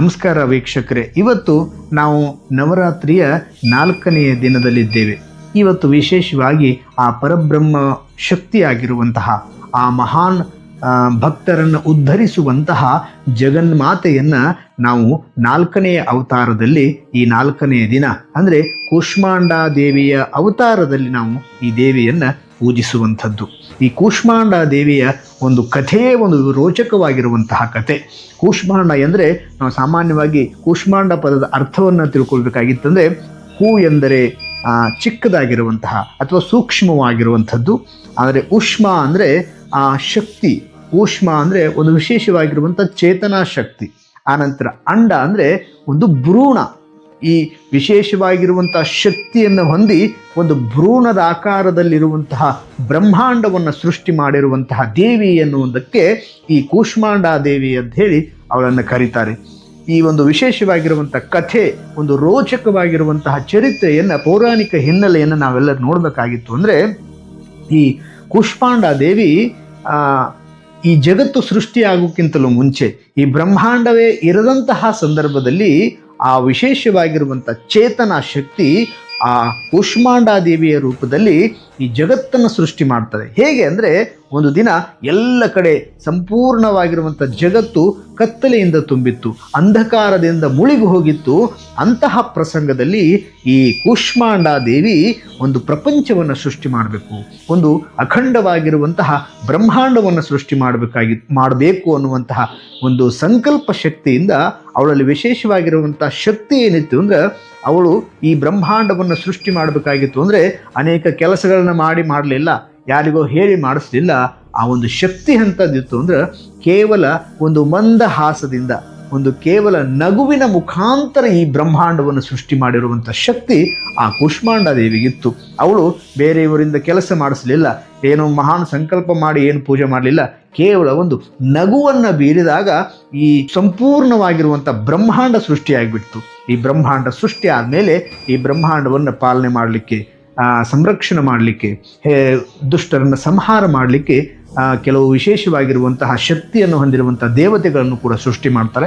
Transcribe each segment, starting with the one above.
ನಮಸ್ಕಾರ ವೀಕ್ಷಕರೇ. ಇವತ್ತು ನಾವು ನವರಾತ್ರಿಯ ನಾಲ್ಕನೆಯ ದಿನದಲ್ಲಿದ್ದೇವೆ. ಇವತ್ತು ವಿಶೇಷವಾಗಿ ಆ ಪರಬ್ರಹ್ಮ ಶಕ್ತಿಯಾಗಿರುವಂತಹ, ಆ ಮಹಾನ್ ಭಕ್ತರನ್ನು ಉದ್ಧರಿಸುವಂತಹ ಜಗನ್ಮಾತೆಯನ್ನು ನಾವು ನಾಲ್ಕನೆಯ ಅವತಾರದಲ್ಲಿ ಈ ನಾಲ್ಕನೆಯ ದಿನ, ಅಂದರೆ ಕೂಷ್ಮಾಂಡಾ ದೇವಿಯ ಅವತಾರದಲ್ಲಿ ನಾವು ಈ ದೇವಿಯನ್ನ ಪೂಜಿಸುವಂಥದ್ದು ಈ ಕೂಷ್ಮಾಂಡ ದೇವಿಯ ಒಂದು ಕಥೆಯೇ ಒಂದು ರೋಚಕವಾಗಿರುವಂತಹ ಕಥೆ. ಕೂಷ್ಮಾಂಡ ಎಂದರೆ ನಾವು ಸಾಮಾನ್ಯವಾಗಿ ಕೂಷ್ಮಾಂಡ ಪದದ ಅರ್ಥವನ್ನು ತಿಳ್ಕೊಳ್ಬೇಕಾಗಿತ್ತಂದರೆ ಹೂ ಎಂದರೆ ಚಿಕ್ಕದಾಗಿರುವಂತಹ ಅಥವಾ ಸೂಕ್ಷ್ಮವಾಗಿರುವಂಥದ್ದು. ಆದರೆ ಉಷ್ಮ ಅಂದರೆ, ಆ, ಶಕ್ತಿ. ಊಷ್ಮ ಅಂದರೆ ಒಂದು ವಿಶೇಷವಾಗಿರುವಂಥ ಚೇತನಾ ಶಕ್ತಿ. ಆನಂತರ ಅಂಡ ಅಂದರೆ ಒಂದು ಭ್ರೂಣ. ಈ ವಿಶೇಷವಾಗಿರುವಂಥ ಶಕ್ತಿಯನ್ನು ಹೊಂದಿ ಒಂದು ಭ್ರೂಣದ ಆಕಾರದಲ್ಲಿರುವಂತಹ ಬ್ರಹ್ಮಾಂಡವನ್ನು ಸೃಷ್ಟಿ ಮಾಡಿರುವಂತಹ ದೇವಿ ಎನ್ನುವುದಕ್ಕೆ ಈ ಕೂಷ್ಮಾಂಡ ದೇವಿ ಅಂತ ಹೇಳಿ ಅವಳನ್ನು ಕರೀತಾರೆ. ಈ ಒಂದು ವಿಶೇಷವಾಗಿರುವಂಥ ಕಥೆ, ಒಂದು ರೋಚಕವಾಗಿರುವಂತಹ ಚರಿತ್ರೆಯನ್ನು, ಪೌರಾಣಿಕ ಹಿನ್ನೆಲೆಯನ್ನು ನಾವೆಲ್ಲರೂ ನೋಡಬೇಕಾಗಿತ್ತು ಅಂದರೆ ಈ ಕೂಷ್ಮಾಂಡ ದೇವಿ ಈ ಜಗತ್ತು ಸೃಷ್ಟಿಯಾಗೋಕ್ಕಿಂತಲೂ ಮುಂಚೆ ಈ ಬ್ರಹ್ಮಾಂಡವೇ ಇರದಂತಹ ಸಂದರ್ಭದಲ್ಲಿ ಆ ವಿಶೇಷವಾಗಿರುವಂಥ ಚೇತನ ಶಕ್ತಿ ಆ ಕೂಷ್ಮಾಂಡ ದೇವಿಯ ರೂಪದಲ್ಲಿ ಈ ಜಗತ್ತನ್ನು ಸೃಷ್ಟಿ ಮಾಡ್ತದೆ. ಹೇಗೆ ಅಂದರೆ ಒಂದು ದಿನ ಎಲ್ಲ ಕಡೆ ಸಂಪೂರ್ಣವಾಗಿರುವಂಥ ಜಗತ್ತು ಕತ್ತಲೆಯಿಂದ ತುಂಬಿತ್ತು. ಅಂಧಕಾರದಿಂದ ಮುಳುಗಿ ಹೋಗಿತ್ತು. ಅಂತಹ ಪ್ರಸಂಗದಲ್ಲಿ ಈ ಕೂಷ್ಮಾಂಡ ದೇವಿ ಒಂದು ಪ್ರಪಂಚವನ್ನು ಸೃಷ್ಟಿ ಮಾಡಬೇಕು. ಒಂದು ಅಖಂಡವಾಗಿರುವಂತಹ ಬ್ರಹ್ಮಾಂಡವನ್ನು ಸೃಷ್ಟಿ ಮಾಡಬೇಕಾಗಿ, ಮಾಡಬೇಕು ಅನ್ನುವಂತಹ ಒಂದು ಸಂಕಲ್ಪ ಶಕ್ತಿಯಿಂದ ಅವಳಲ್ಲಿ ವಿಶೇಷವಾಗಿರುವಂಥ ಶಕ್ತಿ ಏನಿತ್ತು ಅಂದ್ರೆ ಅವಳು ಈ ಬ್ರಹ್ಮಾಂಡವನ್ನು ಸೃಷ್ಟಿ ಮಾಡಬೇಕಾಗಿತ್ತು ಅಂದರೆ ಅನೇಕ ಕೆಲಸಗಳನ್ನ ಮಾಡಿ ಮಾಡಲಿಲ್ಲ, ಯಾರಿಗೋ ಹೇಳಿ ಮಾಡಿಸ್ಲಿಲ್ಲ. ಆ ಒಂದು ಶಕ್ತಿ ಅಂತದ್ದಿತ್ತು ಅಂದ್ರೆ ಕೇವಲ ಒಂದು ಮಂದಹಾಸದಿಂದ. ಒಂದು ಕೇವಲ ನಗುವಿನ ಮುಖಾಂತರ ಈ ಬ್ರಹ್ಮಾಂಡವನ್ನು ಸೃಷ್ಟಿ ಮಾಡಿರುವಂಥ ಶಕ್ತಿ ಆ ಕುಷ್ಮಾಂಡ ದೇವಿಗಿತ್ತು. ಅವಳು ಬೇರೆಯವರಿಂದ ಕೆಲಸ ಮಾಡಿಸಲಿಲ್ಲ. ಏನು ಮಹಾನ್ ಸಂಕಲ್ಪ ಮಾಡಿ ಏನು ಪೂಜೆ ಮಾಡಲಿಲ್ಲ. ಕೇವಲ ಒಂದು ನಗುವನ್ನು ಬೀರಿದಾಗ ಈ ಸಂಪೂರ್ಣವಾಗಿರುವಂಥ ಬ್ರಹ್ಮಾಂಡ ಸೃಷ್ಟಿಯಾಗಿಬಿಡ್ತು. ಈ ಬ್ರಹ್ಮಾಂಡ ಸೃಷ್ಟಿ ಆದಮೇಲೆ ಈ ಬ್ರಹ್ಮಾಂಡವನ್ನು ಪಾಲನೆ ಮಾಡಲಿಕ್ಕೆ ಸಂರಕ್ಷಣೆ ಮಾಡಲಿಕ್ಕೆ ದುಷ್ಟರನ್ನು ಸಂಹಾರ ಮಾಡಲಿಕ್ಕೆ ಕೆಲವು ವಿಶೇಷವಾಗಿರುವಂತಹ ಶಕ್ತಿಯನ್ನು ಹೊಂದಿರುವಂಥ ದೇವತೆಗಳನ್ನು ಕೂಡ ಸೃಷ್ಟಿ ಮಾಡ್ತಾರೆ.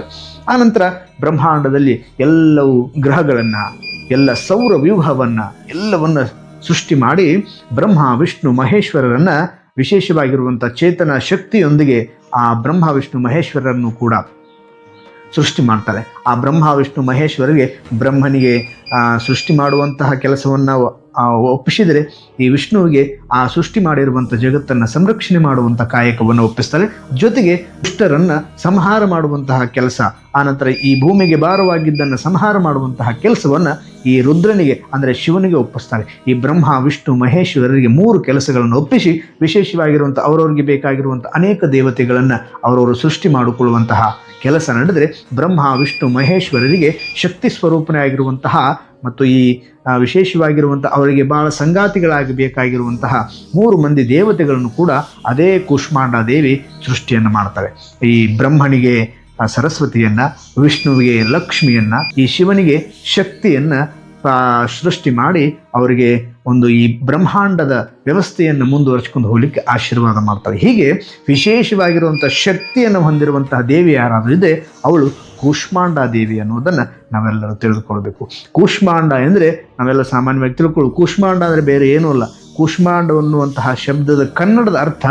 ಆನಂತರ ಬ್ರಹ್ಮಾಂಡದಲ್ಲಿ ಎಲ್ಲವೂ ಗ್ರಹಗಳನ್ನು, ಎಲ್ಲ ಸೌರ ವ್ಯೂಹವನ್ನು, ಎಲ್ಲವನ್ನು ಸೃಷ್ಟಿ ಮಾಡಿ ಬ್ರಹ್ಮ, ವಿಷ್ಣು, ಮಹೇಶ್ವರರನ್ನು ವಿಶೇಷವಾಗಿರುವಂಥ ಚೇತನ ಶಕ್ತಿಯೊಂದಿಗೆ ಆ ಬ್ರಹ್ಮ, ವಿಷ್ಣು, ಮಹೇಶ್ವರರನ್ನು ಕೂಡ ಸೃಷ್ಟಿ ಮಾಡ್ತಾರೆ. ಆ ಬ್ರಹ್ಮ, ವಿಷ್ಣು, ಮಹೇಶ್ವರಿಗೆ ಬ್ರಹ್ಮನಿಗೆ ಸೃಷ್ಟಿ ಮಾಡುವಂತಹ ಕೆಲಸವನ್ನು ಒಪ್ಪಿಸಿದರೆ ಈ ವಿಷ್ಣುವಿಗೆ ಆ ಸೃಷ್ಟಿ ಮಾಡಿರುವಂಥ ಜಗತ್ತನ್ನು ಸಂರಕ್ಷಣೆ ಮಾಡುವಂಥ ಕಾಯಕವನ್ನು ಒಪ್ಪಿಸ್ತಾರೆ. ಜೊತೆಗೆ ದುಷ್ಟರನ್ನು ಸಂಹಾರ ಮಾಡುವಂತಹ ಕೆಲಸ ಆನಂತರ ಈ ಭೂಮಿಗೆ ಭಾರವಾಗಿದ್ದನ್ನು ಸಂಹಾರ ಮಾಡುವಂತಹ ಕೆಲಸವನ್ನು ಈ ರುದ್ರನಿಗೆ, ಅಂದರೆ ಶಿವನಿಗೆ ಒಪ್ಪಿಸ್ತಾರೆ. ಈ ಬ್ರಹ್ಮ, ವಿಷ್ಣು, ಮಹೇಶ್ವರರಿಗೆ ಮೂರು ಕೆಲಸಗಳನ್ನು ಒಪ್ಪಿಸಿ, ವಿಶೇಷವಾಗಿರುವಂಥ ಅವರವರಿಗೆ ಬೇಕಾಗಿರುವಂಥ ಅನೇಕ ದೇವತೆಗಳನ್ನು ಅವರವರು ಸೃಷ್ಟಿ ಮಾಡಿಕೊಳ್ಳುವಂತಹ ಕೆಲಸ ನಡೆದರೆ ಬ್ರಹ್ಮ, ವಿಷ್ಣು, ಮಹೇಶ್ವರರಿಗೆ ಶಕ್ತಿ ಸ್ವರೂಪನೇ ಆಗಿರುವಂತಹ ಮತ್ತು ಈ ವಿಶೇಷವಾಗಿರುವಂಥ ಅವರಿಗೆ ಬಹಳ ಸಂಗಾತಿಗಳಾಗಿ ಬೇಕಾಗಿರುವಂತಹ ಮೂರು ಮಂದಿ ದೇವತೆಗಳನ್ನು ಕೂಡ ಅದೇ ಕೂಷ್ಮಾಂಡ ದೇವಿ ಸೃಷ್ಟಿಯನ್ನು ಮಾಡ್ತಾರೆ. ಈ ಬ್ರಹ್ಮನಿಗೆ ಸರಸ್ವತಿಯನ್ನ, ವಿಷ್ಣುವಿಗೆ ಲಕ್ಷ್ಮಿಯನ್ನ, ಈ ಶಿವನಿಗೆ ಶಕ್ತಿಯನ್ನ ಸೃಷ್ಟಿ ಮಾಡಿ ಅವರಿಗೆ ಒಂದು ಈ ಬ್ರಹ್ಮಾಂಡದ ವ್ಯವಸ್ಥೆಯನ್ನು ಮುಂದುವರಿಸಿಕೊಂಡು ಹೋಗಲಿಕ್ಕೆ ಆಶೀರ್ವಾದ ಮಾಡ್ತಾರೆ. ಹೀಗೆ ವಿಶೇಷವಾಗಿರುವಂಥ ಶಕ್ತಿಯನ್ನು ಹೊಂದಿರುವಂತಹ ದೇವಿ ಯಾರಾದರೂ ಇದೆ ಅವಳು ಕೂಷ್ಮಾಂಡ ದೇವಿ ಅನ್ನೋದನ್ನು ನಾವೆಲ್ಲರೂ ತಿಳಿದುಕೊಳ್ಬೇಕು. ಕೂಷ್ಮಾಂಡ ಎಂದರೆ ನಾವೆಲ್ಲ ಸಾಮಾನ್ಯವಾಗಿ ತಿಳ್ಕೊಳ್ಳು ಕೂಷ್ಮಾಂಡ ಅಂದರೆ ಬೇರೆ ಏನೂ ಅಲ್ಲ. ಕೂಷ್ಮಾಂಡ ಅನ್ನುವಂತಹ ಶಬ್ದದ ಕನ್ನಡದ ಅರ್ಥ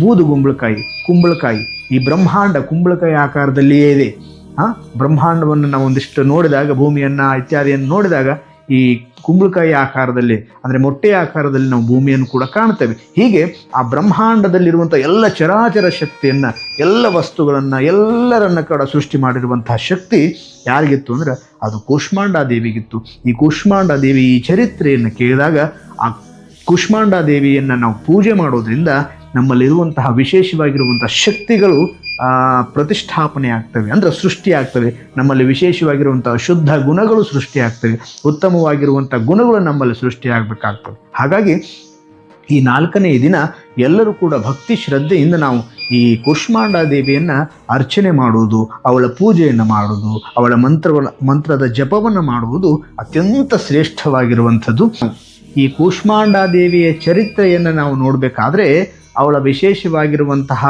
ಬೂದು ಕುಂಬಳಕಾಯಿ ಕುಂಬಳಕಾಯಿ. ಈ ಬ್ರಹ್ಮಾಂಡ ಕುಂಬಳಕಾಯಿ ಆಕಾರದಲ್ಲಿಯೇ ಇದೆ. ಆ, ಬ್ರಹ್ಮಾಂಡವನ್ನು ನಾವು ಒಂದಿಷ್ಟು ನೋಡಿದಾಗ, ಭೂಮಿಯನ್ನ, ಇತ್ಯಾದಿಯನ್ನು ನೋಡಿದಾಗ ಈ ಕುಂಬಳಕಾಯಿ ಆಕಾರದಲ್ಲಿ, ಅಂದರೆ ಮೊಟ್ಟೆ ಆಕಾರದಲ್ಲಿ ನಾವು ಭೂಮಿಯನ್ನು ಕೂಡ ಕಾಣ್ತೇವೆ ಹೀಗೆ ಆ ಬ್ರಹ್ಮಾಂಡದಲ್ಲಿರುವಂಥ ಎಲ್ಲ ಚರಾಚರ ಶಕ್ತಿಯನ್ನು, ಎಲ್ಲ ವಸ್ತುಗಳನ್ನು, ಎಲ್ಲರನ್ನ ಕೂಡ ಸೃಷ್ಟಿ ಮಾಡಿರುವಂತಹ ಶಕ್ತಿ ಯಾರಿಗಿತ್ತು ಅಂದ್ರೆ ಅದು ಕೂಷ್ಮಾಂಡ ದೇವಿಗಿತ್ತು ಈ ಕುಷ್ಮಾಂಡ ದೇವಿ ಈ ಚರಿತ್ರೆಯನ್ನು ಕೇಳಿದಾಗ ಆ ಕುಷ್ಮಾಂಡ ದೇವಿಯನ್ನು ನಾವು ಪೂಜೆ ಮಾಡೋದ್ರಿಂದ ನಮ್ಮಲ್ಲಿರುವಂತಹ ವಿಶೇಷವಾಗಿರುವಂಥ ಶಕ್ತಿಗಳು ಪ್ರತಿಷ್ಠಾಪನೆ ಆಗ್ತವೆ. ಅಂದರೆ ಸೃಷ್ಟಿ ಆಗ್ತವೆ. ನಮ್ಮಲ್ಲಿ ವಿಶೇಷವಾಗಿರುವಂಥ ಶುದ್ಧ ಗುಣಗಳು ಸೃಷ್ಟಿ ಆಗ್ತವೆ. ಉತ್ತಮವಾಗಿರುವಂಥ ಗುಣಗಳು ನಮ್ಮಲ್ಲಿ ಸೃಷ್ಟಿ ಆಗಬೇಕಾಗ್ತವೆ. ಹಾಗಾಗಿ ಈ ನಾಲ್ಕನೇ ದಿನ ಎಲ್ಲರೂ ಕೂಡ ಭಕ್ತಿ ಶ್ರದ್ಧೆಯಿಂದ ನಾವು ಈ ಕುಷ್ಮಾಂಡ ದೇವಿಯನ್ನು ಅರ್ಚನೆ ಮಾಡುವುದು, ಅವಳ ಪೂಜೆಯನ್ನು ಮಾಡುವುದು, ಅವಳ ಮಂತ್ರವ ಮಂತ್ರದ ಜಪವನ್ನು ಮಾಡುವುದು ಅತ್ಯಂತ ಶ್ರೇಷ್ಠವಾಗಿರುವಂಥದ್ದು. ಈ ಕೂಷ್ಮಾಂಡ ದೇವಿಯ ಚರಿತ್ರೆಯನ್ನು ನಾವು ನೋಡಬೇಕಾದ್ರೆ ಅವಳ ವಿಶೇಷವಾಗಿರುವಂತಹ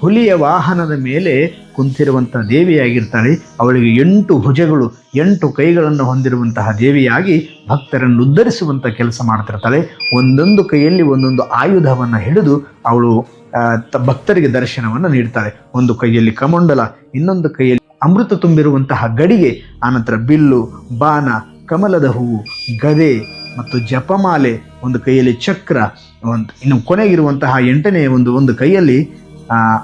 ಹುಲಿಯ ವಾಹನದ ಮೇಲೆ ಕುಂತಿರುವಂತಹ ದೇವಿಯಾಗಿರ್ತಾಳೆ. ಅವಳಿಗೆ ಎಂಟು ಭುಜಗಳು, ಎಂಟು ಕೈಗಳನ್ನು ಹೊಂದಿರುವಂತಹ ದೇವಿಯಾಗಿ ಭಕ್ತರನ್ನು ಉದ್ಧರಿಸುವಂಥ ಕೆಲಸ ಮಾಡ್ತಿರ್ತಾಳೆ. ಒಂದೊಂದು ಕೈಯಲ್ಲಿ ಒಂದೊಂದು ಆಯುಧವನ್ನು ಹಿಡಿದು ಅವಳು ಭಕ್ತರಿಗೆ ದರ್ಶನವನ್ನು ನೀಡ್ತಾಳೆ. ಒಂದು ಕೈಯಲ್ಲಿ ಕಮಂಡಲ, ಇನ್ನೊಂದು ಕೈಯಲ್ಲಿ ಅಮೃತ ತುಂಬಿರುವಂತಹ ಗಡಿಗೆ ಆನಂತರ ಬಿಲ್ಲು, ಬಾಣ, ಕಮಲದ ಹೂವು, ಗದೆ ಮತ್ತು ಜಪಮಾಲೆ, ಒಂದು ಕೈಯಲ್ಲಿ ಚಕ್ರ, ಒಂದು, ಇನ್ನು ಕೊನೆಗಿರುವಂತಹ ಎಂಟನೇ ಒಂದು ಒಂದು ಕೈಯಲ್ಲಿ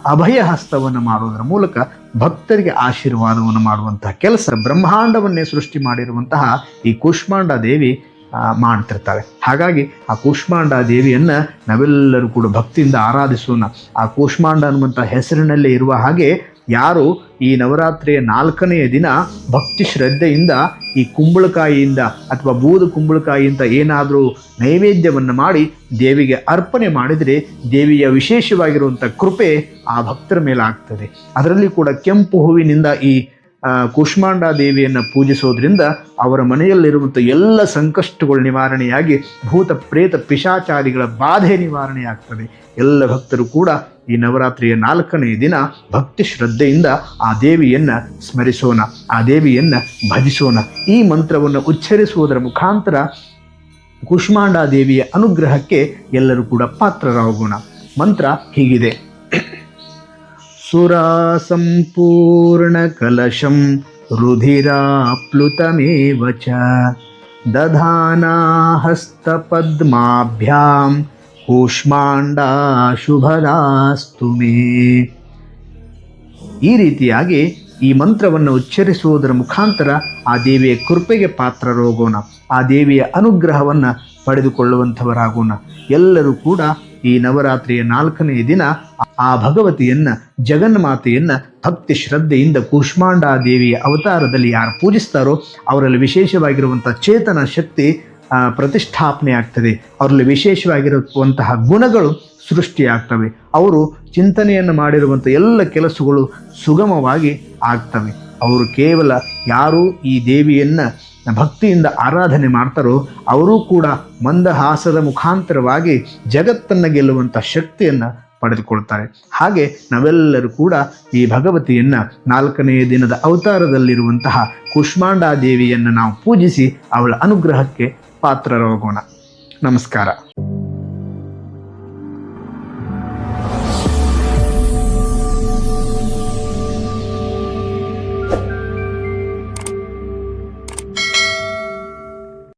ಅಭಯ ಹಸ್ತವನ್ನು ಮಾಡುವುದರ ಮೂಲಕ ಭಕ್ತರಿಗೆ ಆಶೀರ್ವಾದವನ್ನು ಮಾಡುವಂತಹ ಕೆಲಸ ಬ್ರಹ್ಮಾಂಡವನ್ನೇ ಸೃಷ್ಟಿ ಮಾಡಿರುವಂತಹ ಈ ಕೂಷ್ಮಾಂಡ ದೇವಿ ಮಾಡ್ತಿರ್ತಾಳೆ ಹಾಗಾಗಿ ಆ ಕೂಷ್ಮಾಂಡ ದೇವಿಯನ್ನು ನಾವೆಲ್ಲರೂ ಕೂಡ ಭಕ್ತಿಯಿಂದ ಆರಾಧಿಸೋಣ. ಆ ಕೂಷ್ಮಾಂಡ ಅನ್ನುವಂಥ ಹೆಸರಿನಲ್ಲೇ ಇರುವ ಹಾಗೆ ಯಾರು ಈ ನವರಾತ್ರಿಯ ನಾಲ್ಕನೆಯ ದಿನ ಭಕ್ತಿ ಶ್ರದ್ಧೆಯಿಂದ ಈ ಕುಂಬಳಕಾಯಿಯಿಂದ ಅಥವಾ ಬೂದು ಕುಂಬಳಕಾಯಿಯಿಂದ ಏನಾದರೂ ನೈವೇದ್ಯವನ್ನು ಮಾಡಿ ದೇವಿಗೆ ಅರ್ಪಣೆ ಮಾಡಿದರೆ ದೇವಿಯ ವಿಶೇಷವಾಗಿರುವಂಥ ಕೃಪೆ ಆ ಭಕ್ತರ ಮೇಲೆ ಆಗ್ತದೆ ಅದರಲ್ಲಿ ಕೂಡ ಕೆಂಪು ಹೂವಿನಿಂದ ಈ ಕುಷ್ಮಾಂಡ ದೇವಿಯನ್ನು ಪೂಜಿಸೋದ್ರಿಂದ ಅವರ ಮನೆಯಲ್ಲಿರುವಂಥ ಎಲ್ಲ ಸಂಕಷ್ಟಗಳು ನಿವಾರಣೆಯಾಗಿ ಭೂತ ಪ್ರೇತ ಪಿಶಾಚಾರಿಗಳ ಬಾಧೆ ನಿವಾರಣೆಯಾಗ್ತದೆ. ಎಲ್ಲ ಭಕ್ತರು ಕೂಡ ಈ ನವರಾತ್ರಿಯ ನಾಲ್ಕನೇ ದಿನ ಭಕ್ತಿ ಶ್ರದ್ಧೆಯಿಂದ ಆ ದೇವಿಯನ್ನ ಸ್ಮರಿಸೋಣ, ಆ ದೇವಿಯನ್ನ ಭಜಿಸೋಣ. ಈ ಮಂತ್ರವನ್ನು ಉಚ್ಚರಿಸುವುದರ ಮುಖಾಂತರ ಕುಷ್ಮಾಂಡ ದೇವಿಯ ಅನುಗ್ರಹಕ್ಕೆ ಎಲ್ಲರೂ ಕೂಡ ಪಾತ್ರರಾಗೋಣ. ಮಂತ್ರ ಹೀಗಿದೆ. ಸುರಾ ಸಂಪೂರ್ಣ ಕಲಶಂ ರುಧಿರಾಪ್ಲುತಮೇವ ಚ ದಧಾನಾ ಹಸ್ತಪದ್ಮಾಭ್ಯಾಂ ಕೂಷ್ಮಾಂಡಾ ಶುಭದಾಸ್ತು ಮೇ. ಈ ರೀತಿಯಾಗಿ ಈ ಮಂತ್ರವನ್ನು ಉಚ್ಚರಿಸುವುದರ ಮುಖಾಂತರ ಆ ದೇವಿಯ ಕೃಪೆಗೆ ಪಾತ್ರರೋಗೋಣ. ಆ ದೇವಿಯ ಅನುಗ್ರಹವನ್ನು ಪಡೆದುಕೊಳ್ಳುವಂಥವರಾಗೋಣ. ಎಲ್ಲರೂ ಕೂಡ ಈ ನವರಾತ್ರಿಯ ನಾಲ್ಕನೇ ದಿನ ಆ ಭಗವತಿಯನ್ನ, ಜಗನ್ಮಾತೆಯನ್ನು ಭಕ್ತಿ ಶ್ರದ್ಧೆಯಿಂದ ಕೂಷ್ಮಾಂಡಾ ದೇವಿಯ ಅವತಾರದಲ್ಲಿ ಯಾರು ಪೂಜಿಸ್ತಾರೋ, ಅವರಲ್ಲಿ ವಿಶೇಷವಾಗಿರುವಂಥ ಚೇತನ ಶಕ್ತಿ ಪ್ರತಿಷ್ಠಾಪನೆ ಆಗ್ತದೆ. ಅವರಲ್ಲಿ ವಿಶೇಷವಾಗಿರುವಂತಹ ಗುಣಗಳು ಸೃಷ್ಟಿಯಾಗ್ತವೆ ಅವರು ಚಿಂತನೆಯನ್ನು ಮಾಡಿರುವಂಥ ಎಲ್ಲ ಕೆಲಸಗಳು ಸುಗಮವಾಗಿ ಆಗ್ತವೆ. ಅವರು ಕೇವಲ ಯಾರು ಈ ದೇವಿಯನ್ನು ಭಕ್ತಿಯಿಂದ ಆರಾಧನೆ ಮಾಡ್ತಾರೋ, ಅವರೂ ಕೂಡ ಮಂದಹಾಸದ ಮುಖಾಂತರವಾಗಿ ಜಗತ್ತನ್ನು ಗೆಲ್ಲುವಂಥ ಶಕ್ತಿಯನ್ನು ಪಡೆದುಕೊಳ್ತಾರೆ ಹಾಗೆ ನಾವೆಲ್ಲರೂ ಕೂಡ ಈ ಭಗವತಿಯನ್ನ ನಾಲ್ಕನೆಯ ದಿನದ ಅವತಾರದಲ್ಲಿರುವಂತಹ ಕುಷ್ಮಾಂಡಾದೇವಿಯನ್ನು ನಾವು ಪೂಜಿಸಿ ಅವಳ ಅನುಗ್ರಹಕ್ಕೆ ಪಾತ್ರರಾಗೋಣ. ನಮಸ್ಕಾರ.